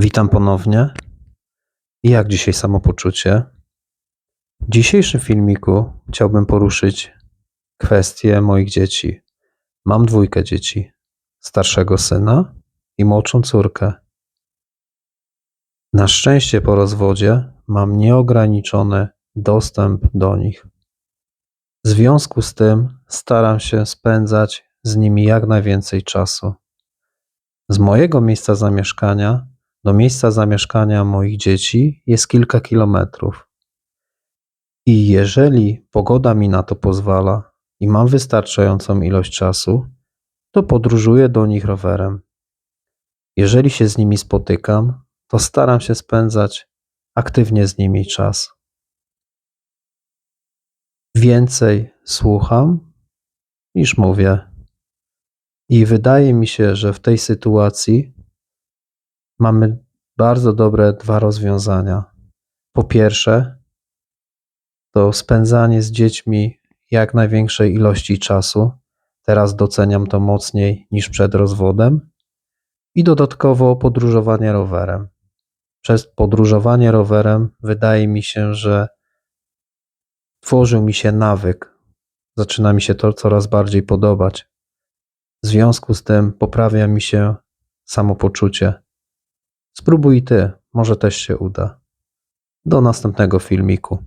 Witam ponownie. Jak dzisiaj samopoczucie? W dzisiejszym filmiku chciałbym poruszyć kwestię moich dzieci. Mam dwójkę dzieci: starszego syna i młodszą córkę. Na szczęście po rozwodzie mam nieograniczony dostęp do nich. W związku z tym staram się spędzać z nimi jak najwięcej czasu. Z mojego miejsca zamieszkania do miejsca zamieszkania moich dzieci jest kilka kilometrów. I jeżeli pogoda mi na to pozwala i mam wystarczającą ilość czasu, to podróżuję do nich rowerem. Jeżeli się z nimi spotykam, to staram się spędzać aktywnie z nimi czas. Więcej słucham niż mówię. I wydaje mi się, że w tej sytuacji mamy bardzo dobre dwa rozwiązania. Po pierwsze, to spędzanie z dziećmi jak największej ilości czasu. Teraz doceniam to mocniej niż przed rozwodem. I dodatkowo podróżowanie rowerem. Przez podróżowanie rowerem wydaje mi się, że tworzył mi się nawyk. Zaczyna mi się to coraz bardziej podobać. W związku z tym poprawia mi się samopoczucie. Spróbuj ty, może też się uda. Do następnego filmiku.